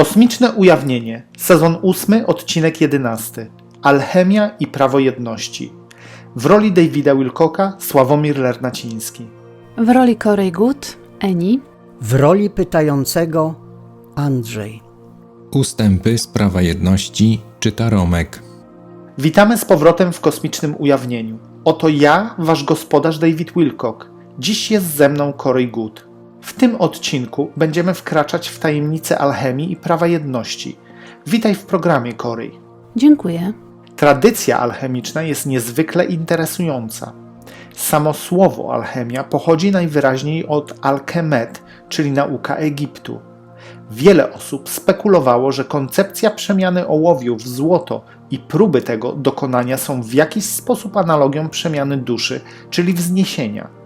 Kosmiczne ujawnienie, sezon 8, odcinek 11. Alchemia i prawo jedności. W roli Davida Wilcocka Sławomir Lernaciński. W roli Corey Good, Eni, W roli pytającego Andrzej. Ustępy z prawa jedności czyta Romek. Witamy z powrotem w kosmicznym ujawnieniu. Oto ja, wasz gospodarz David Wilcock. Dziś jest ze mną Corey Good. W tym odcinku będziemy wkraczać w tajemnice alchemii i prawa jedności. Witaj w programie, Corey. dziękuję. Tradycja alchemiczna jest niezwykle interesująca. Samo słowo alchemia pochodzi najwyraźniej od alkemet, czyli nauka Egiptu. Wiele osób spekulowało, że koncepcja przemiany ołowiu w złoto i próby tego dokonania są w jakiś sposób analogią przemiany duszy, czyli wzniesienia.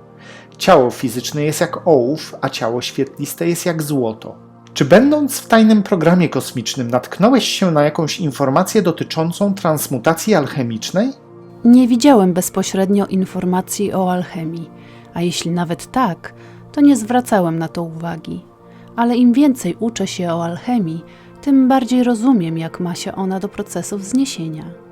Ciało fizyczne jest jak ołów, a ciało świetliste jest jak złoto. Czy będąc w tajnym programie kosmicznym natknąłeś się na jakąś informację dotyczącą transmutacji alchemicznej? Nie widziałem bezpośrednio informacji o alchemii, a jeśli nawet tak, to nie zwracałem na to uwagi. Ale im więcej uczę się o alchemii, tym bardziej rozumiem, jak ma się ona do procesu wzniesienia.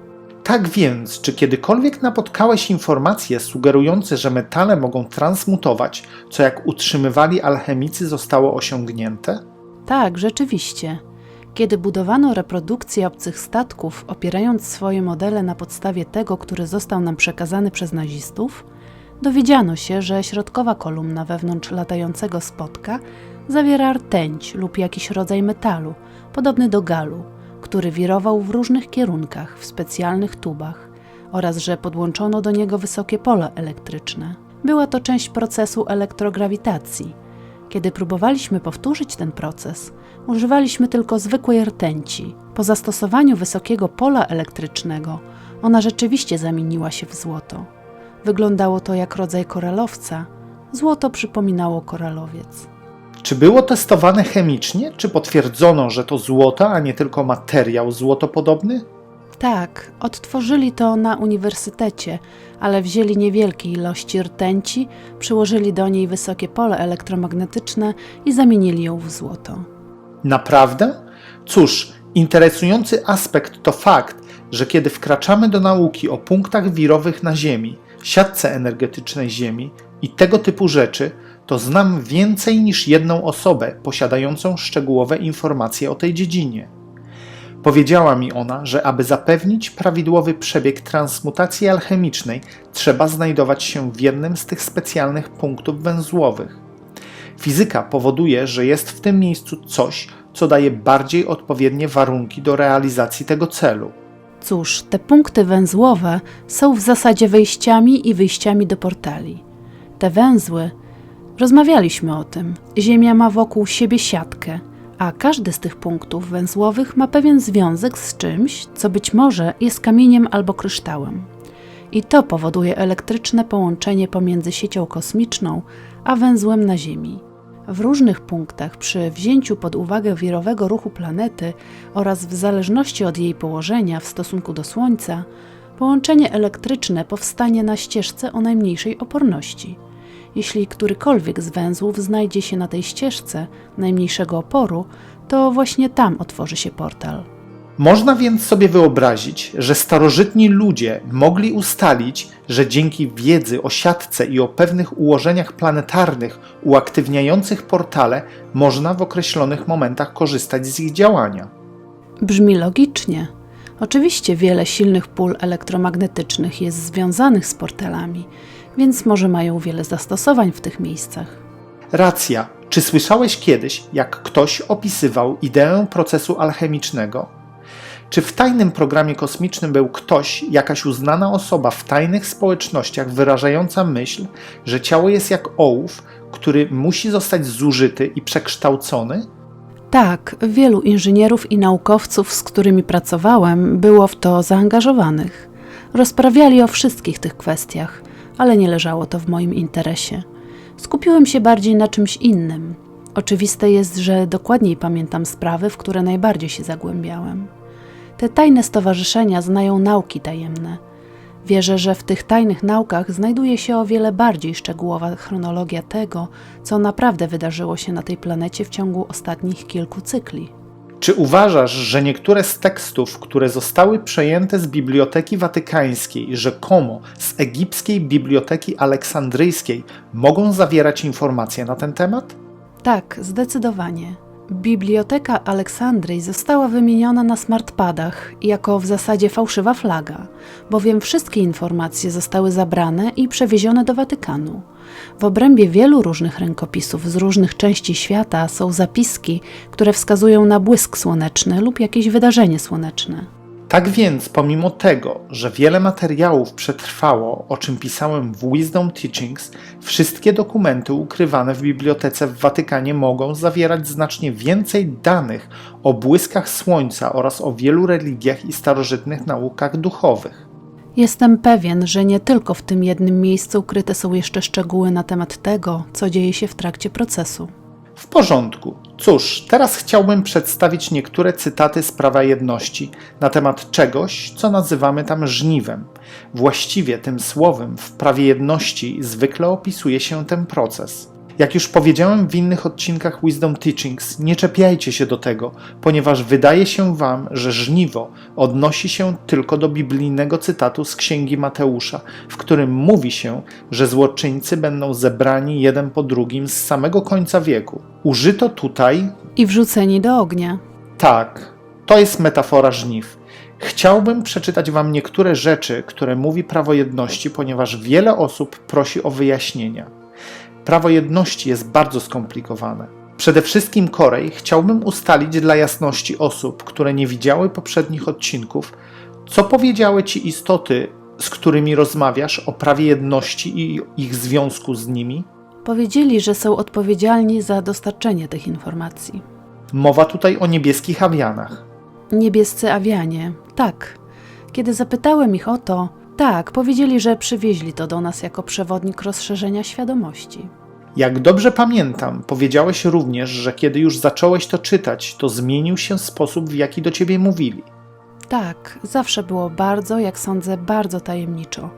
Tak więc, czy kiedykolwiek napotkałeś informacje sugerujące, że metale mogą transmutować, co jak utrzymywali alchemicy zostało osiągnięte? Tak, rzeczywiście. Kiedy budowano reprodukcję obcych statków, opierając swoje modele na podstawie tego, który został nam przekazany przez nazistów, dowiedziano się, że środkowa kolumna wewnątrz latającego spotka zawiera rtęć lub jakiś rodzaj metalu, podobny do galu, który wirował w różnych kierunkach w specjalnych tubach oraz że podłączono do niego wysokie pole elektryczne. Była to część procesu elektrograwitacji. Kiedy próbowaliśmy powtórzyć ten proces, używaliśmy tylko zwykłej rtęci. Po zastosowaniu wysokiego pola elektrycznego, ona rzeczywiście zamieniła się w złoto. Wyglądało to jak rodzaj koralowca. Złoto przypominało koralowiec. Czy było testowane chemicznie, czy potwierdzono, że to złoto, a nie tylko materiał złotopodobny? Tak, odtworzyli to na uniwersytecie, ale wzięli niewielkie ilości rtęci, przyłożyli do niej wysokie pole elektromagnetyczne i zamienili ją w złoto. Naprawdę? Cóż, interesujący aspekt to fakt, że kiedy wkraczamy do nauki o punktach wirowych na Ziemi, siatce energetycznej Ziemi i tego typu rzeczy, to znam więcej niż jedną osobę posiadającą szczegółowe informacje o tej dziedzinie. Powiedziała mi ona, że aby zapewnić prawidłowy przebieg transmutacji alchemicznej, trzeba znajdować się w jednym z tych specjalnych punktów węzłowych. Fizyka powoduje, że jest w tym miejscu coś, co daje bardziej odpowiednie warunki do realizacji tego celu. Cóż, te punkty węzłowe są w zasadzie wejściami i wyjściami do portali. Te węzły, rozmawialiśmy o tym, Ziemia ma wokół siebie siatkę, a każdy z tych punktów węzłowych ma pewien związek z czymś, co być może jest kamieniem albo kryształem. I to powoduje elektryczne połączenie pomiędzy siecią kosmiczną a węzłem na Ziemi. W różnych punktach przy wzięciu pod uwagę wirowego ruchu planety oraz w zależności od jej położenia w stosunku do Słońca, połączenie elektryczne powstanie na ścieżce o najmniejszej oporności. Jeśli którykolwiek z węzłów znajdzie się na tej ścieżce najmniejszego oporu, to właśnie tam otworzy się portal. Można więc sobie wyobrazić, że starożytni ludzie mogli ustalić, że dzięki wiedzy o siatce i o pewnych ułożeniach planetarnych uaktywniających portale można w określonych momentach korzystać z ich działania. Brzmi logicznie. Oczywiście wiele silnych pól elektromagnetycznych jest związanych z portalami, więc może mają wiele zastosowań w tych miejscach. Racja. Czy słyszałeś kiedyś, jak ktoś opisywał ideę procesu alchemicznego? Czy w tajnym programie kosmicznym był ktoś, jakaś uznana osoba w tajnych społecznościach wyrażająca myśl, że ciało jest jak ołów, który musi zostać zużyty i przekształcony? Tak, wielu inżynierów i naukowców, z którymi pracowałem, było w to zaangażowanych. Rozprawiali o wszystkich tych kwestiach, ale nie leżało to w moim interesie. Skupiłem się bardziej na czymś innym. Oczywiste jest, że dokładniej pamiętam sprawy, w które najbardziej się zagłębiałem. Te tajne stowarzyszenia znają nauki tajemne. Wierzę, że w tych tajnych naukach znajduje się o wiele bardziej szczegółowa chronologia tego, co naprawdę wydarzyło się na tej planecie w ciągu ostatnich kilku cykli. Czy uważasz, że niektóre z tekstów, które zostały przejęte z Biblioteki Watykańskiej, rzekomo z egipskiej Biblioteki Aleksandryjskiej, mogą zawierać informacje na ten temat? Tak, zdecydowanie. Biblioteka Aleksandrii została wymieniona na smartpadach jako w zasadzie fałszywa flaga, bowiem wszystkie informacje zostały zabrane i przewiezione do Watykanu. W obrębie wielu różnych rękopisów z różnych części świata są zapiski, które wskazują na błysk słoneczny lub jakieś wydarzenie słoneczne. Tak więc, pomimo tego, że wiele materiałów przetrwało, o czym pisałem w Wisdom Teachings, wszystkie dokumenty ukrywane w bibliotece w Watykanie mogą zawierać znacznie więcej danych o błyskach słońca oraz o wielu religiach i starożytnych naukach duchowych. Jestem pewien, że nie tylko w tym jednym miejscu ukryte są jeszcze szczegóły na temat tego, co dzieje się w trakcie procesu. W porządku. Cóż, teraz chciałbym przedstawić niektóre cytaty z Prawa Jedności na temat czegoś, co nazywamy tam żniwem. Właściwie tym słowem w Prawie Jedności zwykle opisuje się ten proces. Jak już powiedziałem w innych odcinkach Wisdom Teachings, nie czepiajcie się do tego, ponieważ wydaje się wam, że żniwo odnosi się tylko do biblijnego cytatu z Księgi Mateusza, w którym mówi się, że złoczyńcy będą zebrani jeden po drugim z samego końca wieku. Użyto tutaj I wrzuceni do ognia. tak, to jest metafora żniw. Chciałbym przeczytać Wam niektóre rzeczy, które mówi prawo jedności, ponieważ wiele osób prosi o wyjaśnienia. Prawo jedności jest bardzo skomplikowane. Przede wszystkim Korej chciałbym ustalić dla jasności osób, które nie widziały poprzednich odcinków, co powiedziały Ci istoty, z którymi rozmawiasz o prawie jedności i ich związku z nimi. Powiedzieli, że są odpowiedzialni za dostarczenie tych informacji. Mowa tutaj o niebieskich awianach. Niebiescy awianie, tak. Kiedy zapytałem ich o to, tak, powiedzieli, że przywieźli to do nas jako przewodnik rozszerzenia świadomości. Jak dobrze pamiętam, powiedziałeś również, że kiedy już zacząłeś to czytać, to zmienił się sposób, w jaki do ciebie mówili. Tak, zawsze było bardzo, jak sądzę, bardzo tajemniczo,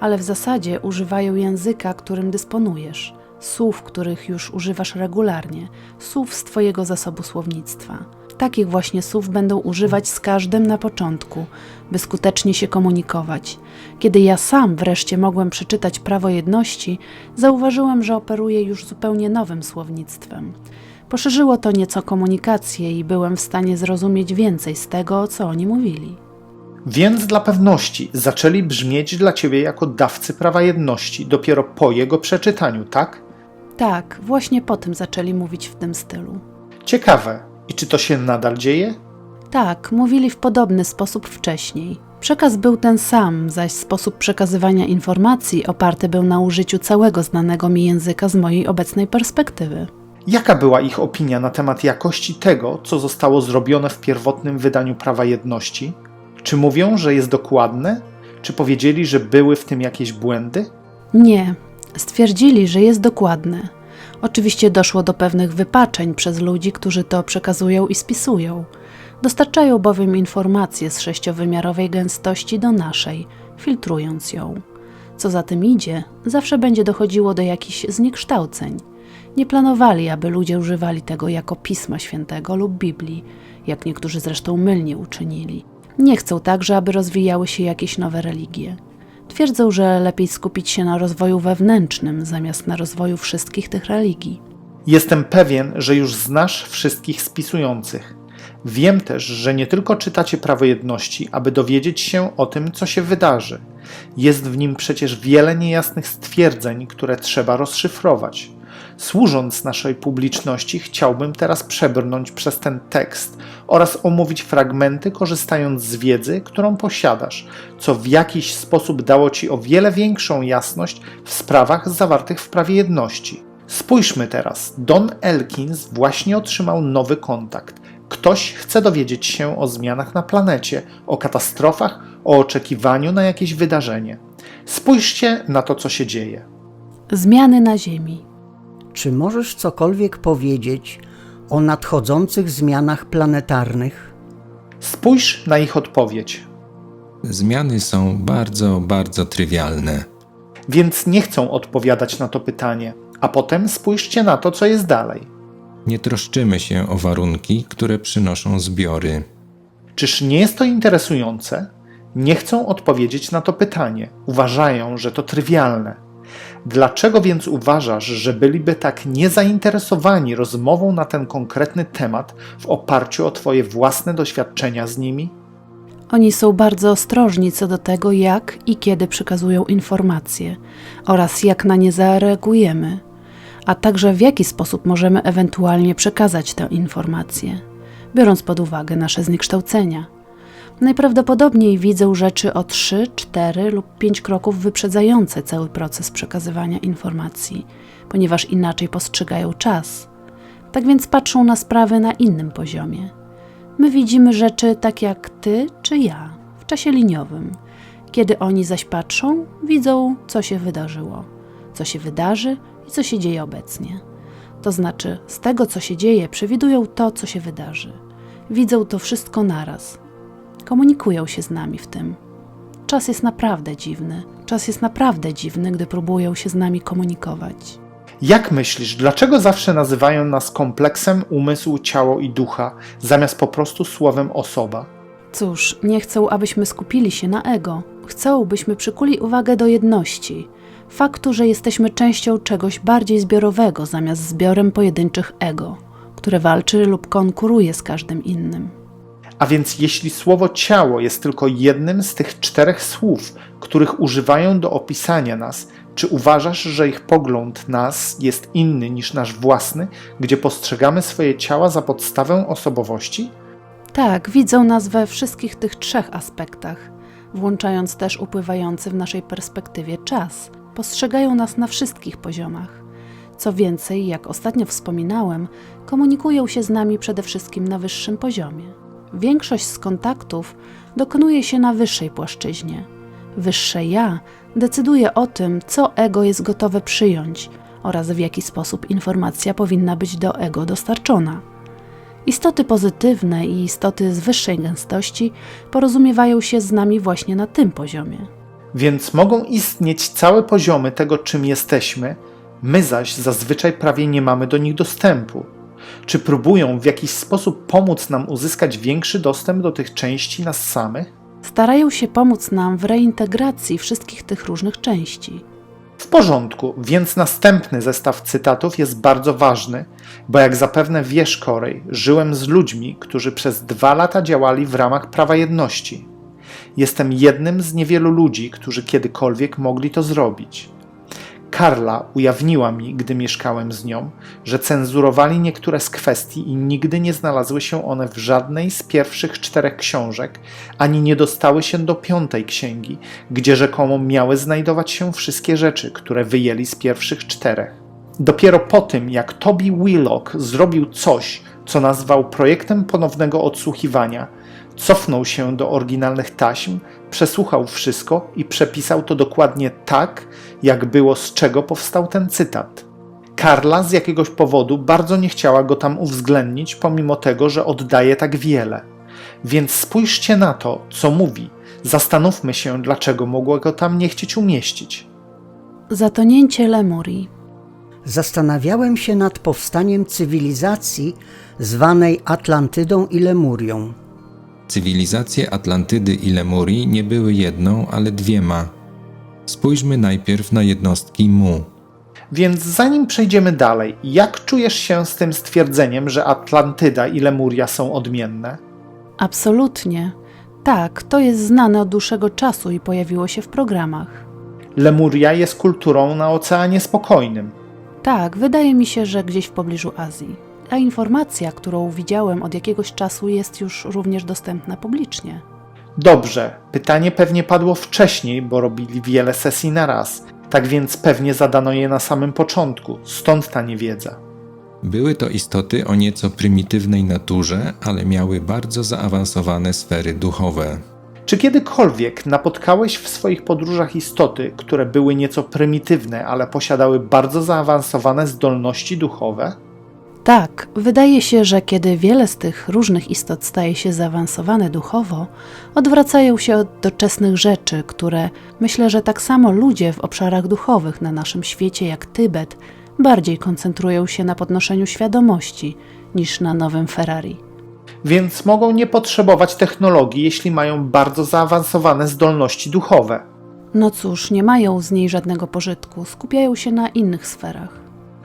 ale w zasadzie używają języka, którym dysponujesz, słów, których już używasz regularnie, słów z Twojego zasobu słownictwa. Takich właśnie słów będą używać z każdym na początku, by skutecznie się komunikować. Kiedy ja sam wreszcie mogłem przeczytać prawo jedności, zauważyłem, że operuję już zupełnie nowym słownictwem. Poszerzyło to nieco komunikację i byłem w stanie zrozumieć więcej z tego, co oni mówili. Więc dla pewności zaczęli brzmieć dla ciebie jako dawcy prawa jedności dopiero po jego przeczytaniu, tak? Tak, właśnie po tym zaczęli mówić w tym stylu. Ciekawe. I czy to się nadal dzieje? Tak, mówili w podobny sposób wcześniej. Przekaz był ten sam, zaś sposób przekazywania informacji oparty był na użyciu całego znanego mi języka z mojej obecnej perspektywy. Jaka była ich opinia na temat jakości tego, co zostało zrobione w pierwotnym wydaniu prawa jedności? Czy mówią, że jest dokładne? Czy powiedzieli, że były w tym jakieś błędy? Nie, stwierdzili, że jest dokładne. Oczywiście doszło do pewnych wypaczeń przez ludzi, którzy to przekazują i spisują. Dostarczają bowiem informacje z sześciowymiarowej gęstości do naszej, filtrując ją. Co za tym idzie, zawsze będzie dochodziło do jakichś zniekształceń. Nie planowali, aby ludzie używali tego jako pisma świętego lub Biblii, jak niektórzy zresztą mylnie uczynili. Nie chcą także, aby rozwijały się jakieś nowe religie. Twierdzą, że lepiej skupić się na rozwoju wewnętrznym zamiast na rozwoju wszystkich tych religii. Jestem pewien, że już znasz wszystkich spisujących. Wiem też, że nie tylko czytacie prawo jedności, aby dowiedzieć się o tym, co się wydarzy. Jest w nim przecież wiele niejasnych stwierdzeń, które trzeba rozszyfrować. Służąc naszej publiczności, chciałbym teraz przebrnąć przez ten tekst oraz omówić fragmenty, korzystając z wiedzy, którą posiadasz, co w jakiś sposób dało ci o wiele większą jasność w sprawach zawartych w prawie jedności. Spójrzmy teraz. Don Elkins właśnie otrzymał nowy kontakt. Ktoś chce dowiedzieć się o zmianach na planecie, o katastrofach, o oczekiwaniu na jakieś wydarzenie. Spójrzcie na to, co się dzieje. Zmiany na Ziemi. Czy możesz cokolwiek powiedzieć o nadchodzących zmianach planetarnych? Spójrz na ich odpowiedź. Zmiany są bardzo, bardzo trywialne. Więc nie chcą odpowiadać na to pytanie. A potem spójrzcie na to, co jest dalej. Nie troszczymy się o warunki, które przynoszą zbiory. Czyż nie jest to interesujące? Nie chcą odpowiedzieć na to pytanie, uważają, że to trywialne. Dlaczego więc uważasz, że byliby tak niezainteresowani rozmową na ten konkretny temat w oparciu o Twoje własne doświadczenia z nimi? Oni są bardzo ostrożni co do tego, jak i kiedy przekazują informacje oraz jak na nie zareagujemy, a także w jaki sposób możemy ewentualnie przekazać tę informację, biorąc pod uwagę nasze zniekształcenia. Najprawdopodobniej widzą rzeczy o 3, 4 lub 5 kroków wyprzedzające cały proces przekazywania informacji, ponieważ inaczej postrzegają czas. Tak więc patrzą na sprawy na innym poziomie. My widzimy rzeczy tak jak ty czy ja, w czasie liniowym. Kiedy oni zaś patrzą, widzą, co się wydarzyło, co się wydarzy i co się dzieje obecnie. To znaczy, z tego, co się dzieje, przewidują to, co się wydarzy. Widzą to wszystko naraz. Komunikują się z nami w tym. Czas jest naprawdę dziwny. Czas jest naprawdę dziwny, gdy próbują się z nami komunikować. Jak myślisz, dlaczego zawsze nazywają nas kompleksem umysłu, ciało i ducha, zamiast po prostu słowem osoba? Cóż, nie chcą, abyśmy skupili się na ego. Chcą, byśmy przykuli uwagę do jedności, faktu, że jesteśmy częścią czegoś bardziej zbiorowego zamiast zbiorem pojedynczych ego, które walczy lub konkuruje z każdym innym. A więc jeśli słowo ciało jest tylko jednym z tych czterech słów, których używają do opisania nas, czy uważasz, że ich pogląd nas jest inny niż nasz własny, gdzie postrzegamy swoje ciała za podstawę osobowości? Tak, widzą nas we wszystkich tych trzech aspektach, włączając też upływający w naszej perspektywie czas. Postrzegają nas na wszystkich poziomach. Co więcej, jak ostatnio wspominałem, komunikują się z nami przede wszystkim na wyższym poziomie. Większość z kontaktów dokonuje się na wyższej płaszczyźnie. Wyższe ja decyduje o tym, co ego jest gotowe przyjąć oraz w jaki sposób informacja powinna być do ego dostarczona. Istoty pozytywne i istoty z wyższej gęstości porozumiewają się z nami właśnie na tym poziomie. Więc mogą istnieć całe poziomy tego, czym jesteśmy, my zaś zazwyczaj prawie nie mamy do nich dostępu. Czy próbują w jakiś sposób pomóc nam uzyskać większy dostęp do tych części nas samych? Starają się pomóc nam w reintegracji wszystkich tych różnych części. W porządku, więc następny zestaw cytatów jest bardzo ważny, bo jak zapewne wiesz, Korej, żyłem z ludźmi, którzy przez dwa lata działali w ramach prawa jedności. Jestem jednym z niewielu ludzi, którzy kiedykolwiek mogli to zrobić. Karla ujawniła mi, gdy mieszkałem z nią, że cenzurowali niektóre z kwestii i nigdy nie znalazły się one w żadnej z pierwszych czterech książek, ani nie dostały się do piątej księgi, gdzie rzekomo miały znajdować się wszystkie rzeczy, które wyjęli z pierwszych czterech. Dopiero po tym, jak Toby Willock zrobił coś, co nazwał projektem ponownego odsłuchiwania, cofnął się do oryginalnych taśm, przesłuchał wszystko i przepisał to dokładnie tak, jak było z czego powstał ten cytat. Karla z jakiegoś powodu bardzo nie chciała go tam uwzględnić, pomimo tego, że oddaje tak wiele. Więc spójrzcie na to, co mówi. Zastanówmy się, dlaczego mogła go tam nie chcieć umieścić. Zatonięcie Lemurii. Zastanawiałem się nad powstaniem cywilizacji zwanej Atlantydą i Lemurią. Cywilizacje Atlantydy i Lemurii nie były jedną, ale dwiema. Spójrzmy najpierw na jednostki Mu. Więc zanim przejdziemy dalej, jak czujesz się z tym stwierdzeniem, że Atlantyda i Lemuria są odmienne? Absolutnie. Tak, to jest znane od dłuższego czasu i pojawiło się w programach. Lemuria jest kulturą na Oceanie Spokojnym. Tak, wydaje mi się, że gdzieś w pobliżu Azji. A informacja, którą widziałem od jakiegoś czasu, jest już również dostępna publicznie. Dobrze, pytanie pewnie padło wcześniej, bo robili wiele sesji na raz. Tak więc pewnie zadano je na samym początku, stąd ta niewiedza. Były to istoty o nieco prymitywnej naturze, ale miały bardzo zaawansowane sfery duchowe. Czy kiedykolwiek napotkałeś w swoich podróżach istoty, które były nieco prymitywne, ale posiadały bardzo zaawansowane zdolności duchowe? Tak, wydaje się, że kiedy wiele z tych różnych istot staje się zaawansowane duchowo, odwracają się od doczesnych rzeczy, które myślę, że tak samo ludzie w obszarach duchowych na naszym świecie jak Tybet bardziej koncentrują się na podnoszeniu świadomości niż na nowym Ferrari. Więc mogą nie potrzebować technologii, jeśli mają bardzo zaawansowane zdolności duchowe. No cóż, nie mają z niej żadnego pożytku, skupiają się na innych sferach.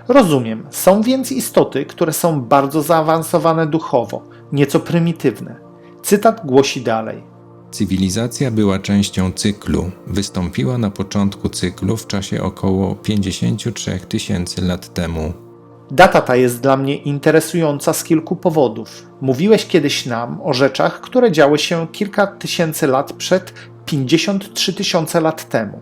Rozumiem, są więc istoty, które są bardzo zaawansowane duchowo, nieco prymitywne. Cytat głosi dalej. Cywilizacja była częścią cyklu. Wystąpiła na początku cyklu w czasie około 53 tysięcy lat temu. Data ta jest dla mnie interesująca z kilku powodów. Mówiłeś kiedyś nam o rzeczach, które działy się kilka tysięcy lat przed 53 tysiące lat temu.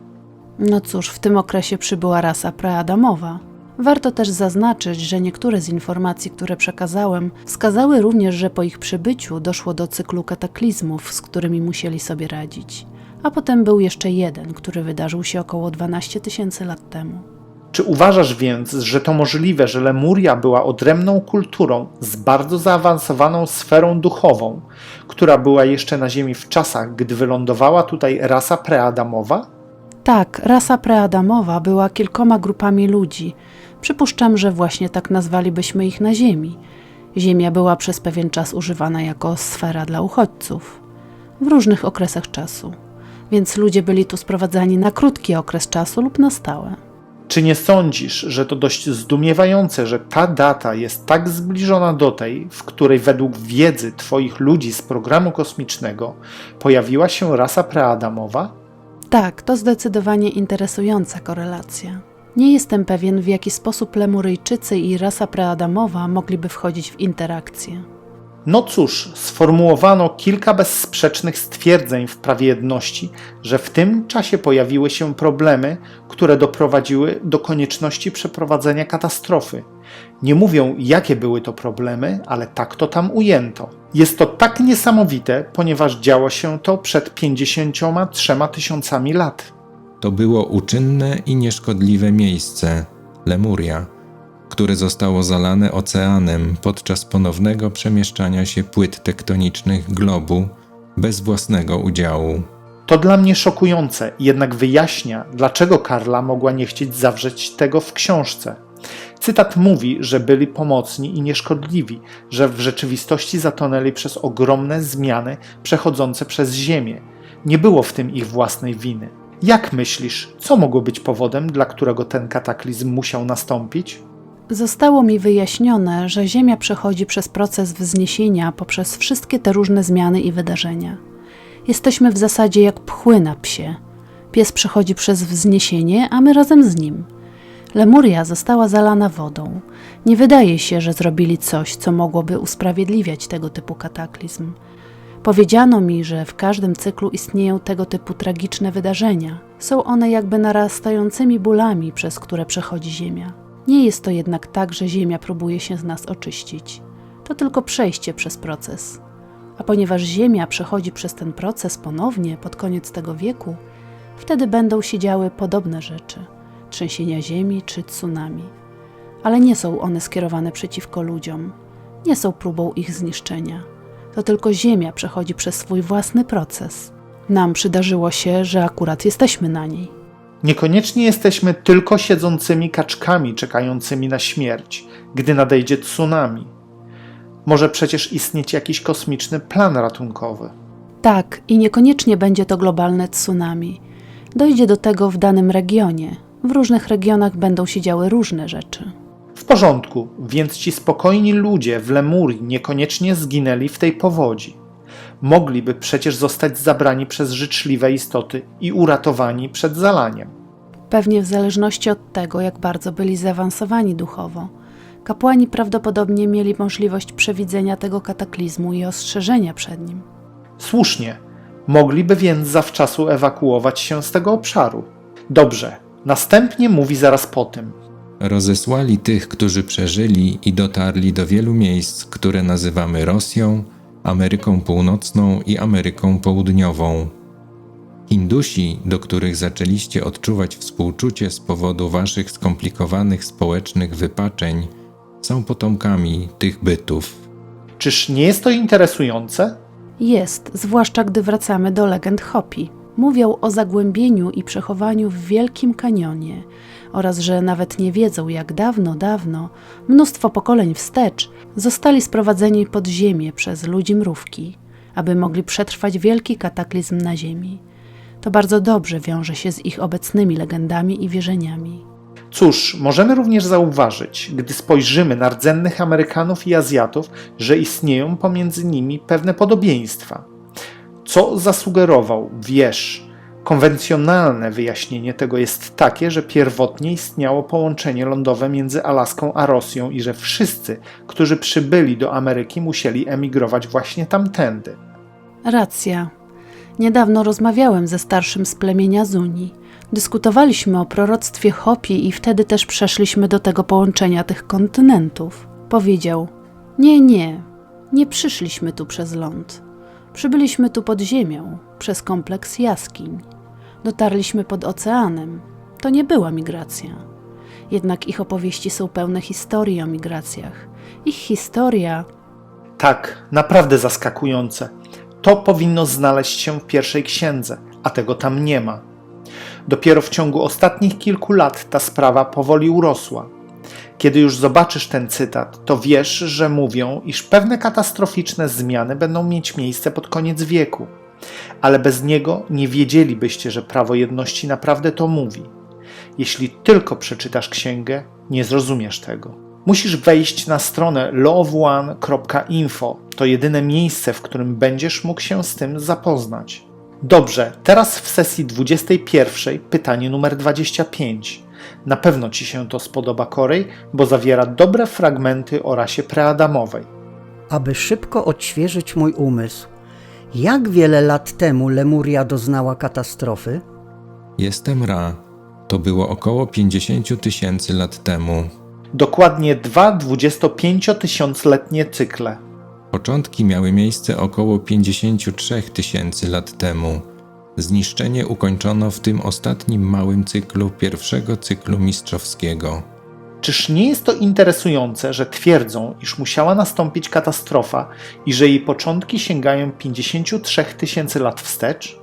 No cóż, w tym okresie przybyła rasa preadamowa. Warto też zaznaczyć, że niektóre z informacji, które przekazałem, wskazały również, że po ich przybyciu doszło do cyklu kataklizmów, z którymi musieli sobie radzić. A potem był jeszcze jeden, który wydarzył się około 12 tysięcy lat temu. Czy uważasz więc, że to możliwe, że Lemuria była odrębną kulturą z bardzo zaawansowaną sferą duchową, która była jeszcze na Ziemi w czasach, gdy wylądowała tutaj rasa preadamowa? Tak, rasa preadamowa była kilkoma grupami ludzi. Przypuszczam, że właśnie tak nazwalibyśmy ich na Ziemi. Ziemia była przez pewien czas używana jako sfera dla uchodźców w różnych okresach czasu, więc ludzie byli tu sprowadzani na krótki okres czasu lub na stałe. Czy nie sądzisz, że to dość zdumiewające, że ta data jest tak zbliżona do tej, w której według wiedzy Twoich ludzi z programu kosmicznego pojawiła się rasa preadamowa? Tak, to zdecydowanie interesująca korelacja. Nie jestem pewien, w jaki sposób Lemuryjczycy i rasa preadamowa mogliby wchodzić w interakcję. No cóż, sformułowano kilka bezsprzecznych stwierdzeń w prawie jedności, że w tym czasie pojawiły się problemy, które doprowadziły do konieczności przeprowadzenia katastrofy. Nie mówią, jakie były to problemy, ale tak to tam ujęto. Jest to tak niesamowite, ponieważ działo się to przed 53 tysiącami lat. To było uczynne i nieszkodliwe miejsce Lemuria, które zostało zalane oceanem podczas ponownego przemieszczania się płyt tektonicznych globu bez własnego udziału. To dla mnie szokujące, jednak wyjaśnia, dlaczego Karla mogła nie chcieć zawrzeć tego w książce. Cytat mówi, że byli pomocni i nieszkodliwi, że w rzeczywistości zatonęli przez ogromne zmiany przechodzące przez Ziemię. Nie było w tym ich własnej winy. Jak myślisz, co mogło być powodem, dla którego ten kataklizm musiał nastąpić? Zostało mi wyjaśnione, że Ziemia przechodzi przez proces wzniesienia poprzez wszystkie te różne zmiany i wydarzenia. Jesteśmy w zasadzie jak pchły na psie. Pies przechodzi przez wzniesienie, a my razem z nim. Lemuria została zalana wodą. Nie wydaje się, że zrobili coś, co mogłoby usprawiedliwiać tego typu kataklizm. Powiedziano mi, że w każdym cyklu istnieją tego typu tragiczne wydarzenia. Są one jakby narastającymi bólami, przez które przechodzi Ziemia. Nie jest to jednak tak, że Ziemia próbuje się z nas oczyścić. To tylko przejście przez proces. A ponieważ Ziemia przechodzi przez ten proces ponownie pod koniec tego wieku, wtedy będą się działy podobne rzeczy trzęsienia ziemi czy tsunami. Ale nie są one skierowane przeciwko ludziom, nie są próbą ich zniszczenia. To tylko Ziemia przechodzi przez swój własny proces. Nam przydarzyło się, że akurat jesteśmy na niej. Niekoniecznie jesteśmy tylko siedzącymi kaczkami czekającymi na śmierć, gdy nadejdzie tsunami. Może przecież istnieć jakiś kosmiczny plan ratunkowy. Tak, i niekoniecznie będzie to globalne tsunami. Dojdzie do tego w danym regionie. W różnych regionach będą się działy różne rzeczy. W porządku, więc ci spokojni ludzie w Lemurii niekoniecznie zginęli w tej powodzi. Mogliby przecież zostać zabrani przez życzliwe istoty i uratowani przed zalaniem. Pewnie w zależności od tego, jak bardzo byli zaawansowani duchowo. Kapłani prawdopodobnie mieli możliwość przewidzenia tego kataklizmu i ostrzeżenia przed nim. Słusznie, mogliby więc zawczasu ewakuować się z tego obszaru. Dobrze, następnie mówi zaraz po tym. Rozesłali tych, którzy przeżyli i dotarli do wielu miejsc, które nazywamy Rosją, Ameryką Północną i Ameryką Południową. Hindusi, do których zaczęliście odczuwać współczucie z powodu waszych skomplikowanych społecznych wypaczeń, są potomkami tych bytów. Czyż nie jest to interesujące? Jest, zwłaszcza gdy wracamy do legend Hopi. Mówią o zagłębieniu i przechowaniu w Wielkim Kanionie, oraz że nawet nie wiedzą, jak dawno, dawno, mnóstwo pokoleń wstecz, zostali sprowadzeni pod ziemię przez ludzi mrówki, aby mogli przetrwać wielki kataklizm na Ziemi. To bardzo dobrze wiąże się z ich obecnymi legendami i wierzeniami. Cóż, możemy również zauważyć, gdy spojrzymy na rdzennych Amerykanów i Azjatów, że istnieją pomiędzy nimi pewne podobieństwa. Co zasugerował, wiesz, konwencjonalne wyjaśnienie tego jest takie, że pierwotnie istniało połączenie lądowe między Alaską a Rosją i że wszyscy, którzy przybyli do Ameryki, musieli emigrować właśnie tamtędy. Racja. Niedawno rozmawiałem ze starszym z plemienia Zuni. Dyskutowaliśmy o proroctwie Hopi i wtedy też przeszliśmy do tego połączenia tych kontynentów. Powiedział: Nie, nie, nie przyszliśmy tu przez ląd. Przybyliśmy tu pod ziemią, przez kompleks jaskiń. Dotarliśmy pod oceanem. To nie była migracja. Jednak ich opowieści są pełne historii o migracjach. Ich historia Tak, naprawdę zaskakujące. To powinno znaleźć się w pierwszej księdze, a tego tam nie ma. Dopiero w ciągu ostatnich kilku lat ta sprawa powoli urosła. Kiedy już zobaczysz ten cytat, to wiesz, że mówią, iż pewne katastroficzne zmiany będą mieć miejsce pod koniec wieku. Ale bez niego nie wiedzielibyście, że prawo jedności naprawdę to mówi. Jeśli tylko przeczytasz księgę, nie zrozumiesz tego. Musisz wejść na stronę loveone.info. To jedyne miejsce, w którym będziesz mógł się z tym zapoznać. Dobrze, teraz w sesji 21 pytanie numer 25. Na pewno Ci się to spodoba, Korej, bo zawiera dobre fragmenty o rasie preadamowej. Aby szybko odświeżyć mój umysł, jak wiele lat temu Lemuria doznała katastrofy? Jestem Ra. To było około 50 tysięcy lat temu. Dokładnie dwa 25-tysiącletnie cykle. Początki miały miejsce około 53 tysięcy lat temu. Zniszczenie ukończono w tym ostatnim małym cyklu pierwszego cyklu mistrzowskiego. Czyż nie jest to interesujące, że twierdzą, iż musiała nastąpić katastrofa i że jej początki sięgają 53 tysięcy lat wstecz?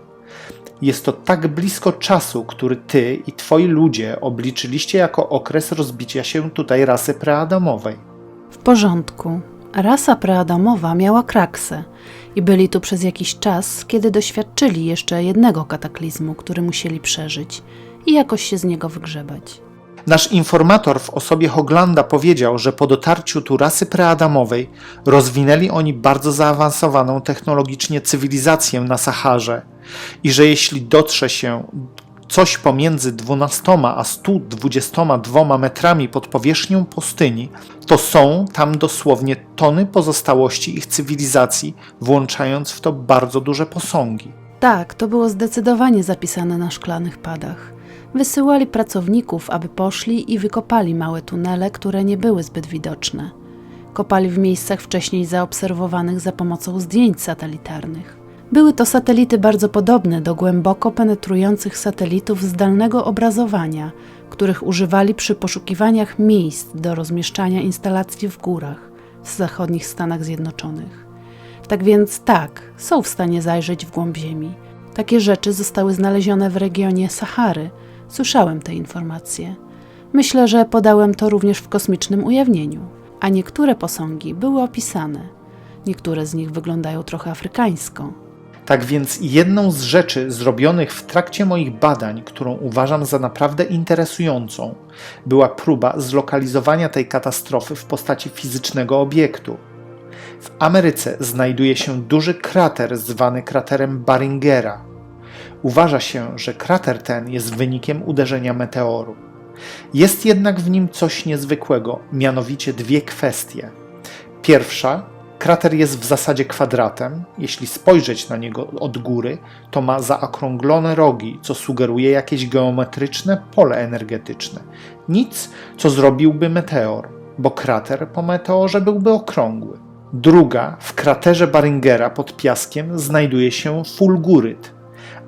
Jest to tak blisko czasu, który ty i twoi ludzie obliczyliście jako okres rozbicia się tutaj rasy preadamowej. W porządku. Rasa preadamowa miała kraksę i byli tu przez jakiś czas, kiedy doświadczyli jeszcze jednego kataklizmu, który musieli przeżyć i jakoś się z niego wygrzebać. Nasz informator w osobie Hoglanda powiedział, że po dotarciu tu rasy preadamowej rozwinęli oni bardzo zaawansowaną technologicznie cywilizację na Saharze i że jeśli dotrze się coś pomiędzy 12 a 122 metrami pod powierzchnią pustyni, to są tam dosłownie tony pozostałości ich cywilizacji, włączając w to bardzo duże posągi. Tak, to było zdecydowanie zapisane na szklanych padach. Wysyłali pracowników, aby poszli i wykopali małe tunele, które nie były zbyt widoczne. Kopali w miejscach wcześniej zaobserwowanych za pomocą zdjęć satelitarnych. Były to satelity bardzo podobne do głęboko penetrujących satelitów zdalnego obrazowania, których używali przy poszukiwaniach miejsc do rozmieszczania instalacji w górach w zachodnich Stanach Zjednoczonych. Tak więc tak, są w stanie zajrzeć w głąb Ziemi. Takie rzeczy zostały znalezione w regionie Sahary. Słyszałem te informacje. Myślę, że podałem to również w kosmicznym ujawnieniu. A niektóre posągi były opisane. Niektóre z nich wyglądają trochę afrykańsko. Tak więc jedną z rzeczy zrobionych w trakcie moich badań, którą uważam za naprawdę interesującą, była próba zlokalizowania tej katastrofy w postaci fizycznego obiektu. W Ameryce znajduje się duży krater zwany kraterem Baringera. Uważa się, że krater ten jest wynikiem uderzenia meteoru. Jest jednak w nim coś niezwykłego, mianowicie dwie kwestie. Pierwsza, krater jest w zasadzie kwadratem. Jeśli spojrzeć na niego od góry, to ma zaokrąglone rogi, co sugeruje jakieś geometryczne pole energetyczne. Nic, co zrobiłby meteor, bo krater po meteorze byłby okrągły. Druga, w kraterze Baringera pod piaskiem znajduje się fulguryt,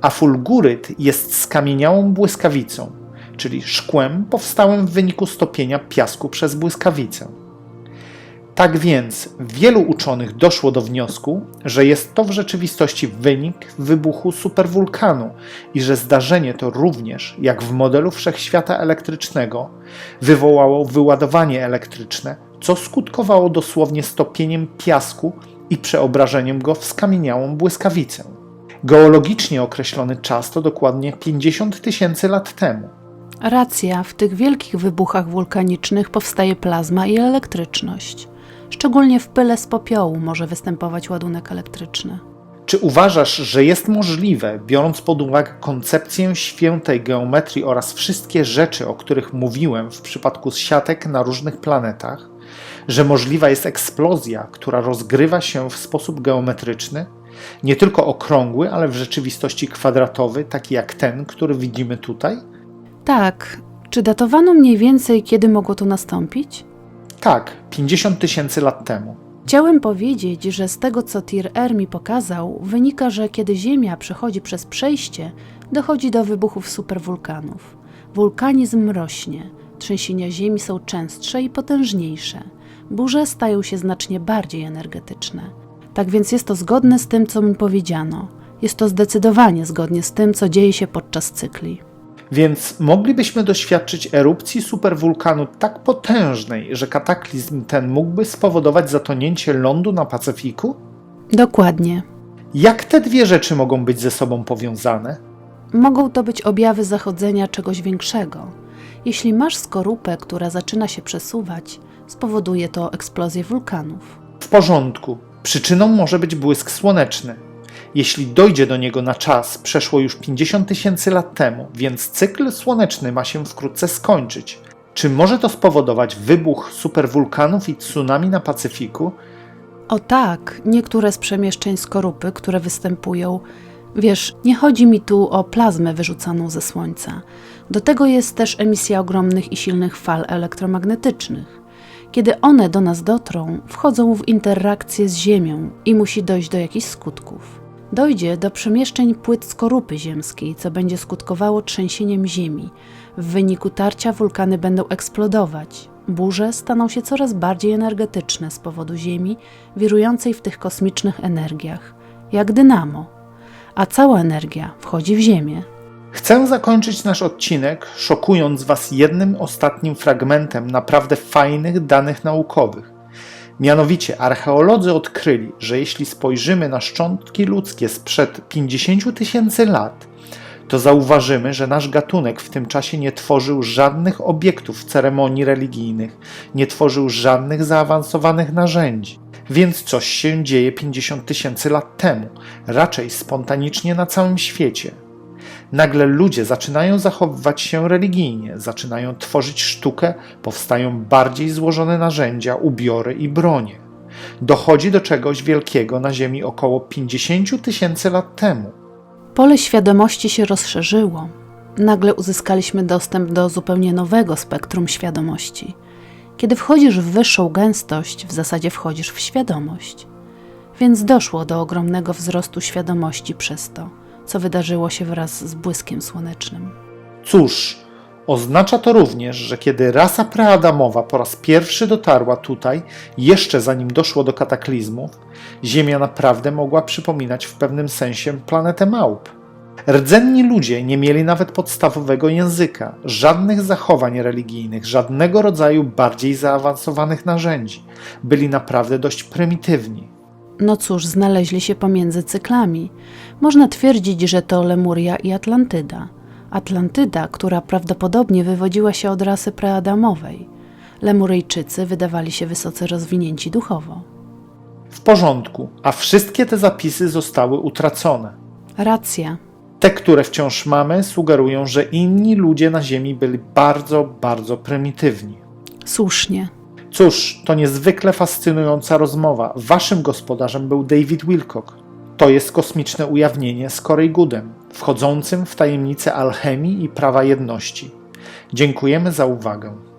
a fulguryt jest skamieniałą błyskawicą, czyli szkłem powstałym w wyniku stopienia piasku przez błyskawicę. Tak więc wielu uczonych doszło do wniosku, że jest to w rzeczywistości wynik wybuchu superwulkanu i że zdarzenie to również, jak w modelu wszechświata elektrycznego, wywołało wyładowanie elektryczne, co skutkowało dosłownie stopieniem piasku i przeobrażeniem go w skamieniałą błyskawicę. Geologicznie określony czas to dokładnie 50 tysięcy lat temu. Racja, w tych wielkich wybuchach wulkanicznych powstaje plazma i elektryczność. Szczególnie w pyle z popiołu może występować ładunek elektryczny. Czy uważasz, że jest możliwe, biorąc pod uwagę koncepcję świętej geometrii oraz wszystkie rzeczy, o których mówiłem w przypadku siatek na różnych planetach, że możliwa jest eksplozja, która rozgrywa się w sposób geometryczny? Nie tylko okrągły, ale w rzeczywistości kwadratowy, taki jak ten, który widzimy tutaj? Tak, czy datowano mniej więcej, kiedy mogło to nastąpić? Tak, 50 tysięcy lat temu. Chciałem powiedzieć, że z tego, co Tir-Er mi pokazał, wynika, że kiedy Ziemia przechodzi przez przejście, dochodzi do wybuchów superwulkanów. Wulkanizm rośnie, trzęsienia Ziemi są częstsze i potężniejsze, burze stają się znacznie bardziej energetyczne. Tak więc jest to zgodne z tym, co mi powiedziano. Jest to zdecydowanie zgodnie z tym, co dzieje się podczas cykli. Więc moglibyśmy doświadczyć erupcji superwulkanu tak potężnej, że kataklizm ten mógłby spowodować zatonięcie lądu na Pacyfiku? Dokładnie. Jak te dwie rzeczy mogą być ze sobą powiązane? Mogą to być objawy zachodzenia czegoś większego. Jeśli masz skorupę, która zaczyna się przesuwać, spowoduje to eksplozję wulkanów. W porządku. Przyczyną może być błysk słoneczny. Jeśli dojdzie do niego na czas, przeszło już 50 tysięcy lat temu, więc cykl słoneczny ma się wkrótce skończyć. Czy może to spowodować wybuch superwulkanów i tsunami na Pacyfiku? O tak, niektóre z przemieszczeń skorupy, które występują, wiesz, nie chodzi mi tu o plazmę wyrzucaną ze Słońca. Do tego jest też emisja ogromnych i silnych fal elektromagnetycznych. Kiedy one do nas dotrą, wchodzą w interakcję z Ziemią i musi dojść do jakichś skutków. Dojdzie do przemieszczeń płyt skorupy ziemskiej, co będzie skutkowało trzęsieniem Ziemi. W wyniku tarcia wulkany będą eksplodować. Burze staną się coraz bardziej energetyczne z powodu Ziemi, wirującej w tych kosmicznych energiach, jak dynamo. A cała energia wchodzi w Ziemię. Chcę zakończyć nasz odcinek, szokując Was jednym ostatnim fragmentem naprawdę fajnych danych naukowych. Mianowicie archeolodzy odkryli, że jeśli spojrzymy na szczątki ludzkie sprzed 50 tysięcy lat, to zauważymy, że nasz gatunek w tym czasie nie tworzył żadnych obiektów ceremonii religijnych, nie tworzył żadnych zaawansowanych narzędzi. Więc coś się dzieje 50 tysięcy lat temu, raczej spontanicznie na całym świecie. Nagle ludzie zaczynają zachowywać się religijnie, zaczynają tworzyć sztukę, powstają bardziej złożone narzędzia, ubiory i bronie. Dochodzi do czegoś wielkiego na Ziemi około 50 tysięcy lat temu. Pole świadomości się rozszerzyło. Nagle uzyskaliśmy dostęp do zupełnie nowego spektrum świadomości. Kiedy wchodzisz w wyższą gęstość, w zasadzie wchodzisz w świadomość. Więc doszło do ogromnego wzrostu świadomości przez to, co wydarzyło się wraz z błyskiem słonecznym. Cóż, oznacza to również, że kiedy rasa preadamowa po raz pierwszy dotarła tutaj, jeszcze zanim doszło do kataklizmów, Ziemia naprawdę mogła przypominać w pewnym sensie planetę małp. Rdzenni ludzie nie mieli nawet podstawowego języka, żadnych zachowań religijnych, żadnego rodzaju bardziej zaawansowanych narzędzi. Byli naprawdę dość prymitywni. No cóż, znaleźli się pomiędzy cyklami. Można twierdzić, że to Lemuria i Atlantyda. Atlantyda, która prawdopodobnie wywodziła się od rasy preadamowej. Lemuryjczycy wydawali się wysoce rozwinięci duchowo. W porządku, a wszystkie te zapisy zostały utracone. Racja. Te, które wciąż mamy, sugerują, że inni ludzie na Ziemi byli bardzo, bardzo prymitywni. Słusznie. Cóż, to niezwykle fascynująca rozmowa. Waszym gospodarzem był David Wilcock. To jest kosmiczne ujawnienie z Corey Goodem, wchodzącym w tajemnice alchemii i prawa jedności. Dziękujemy za uwagę.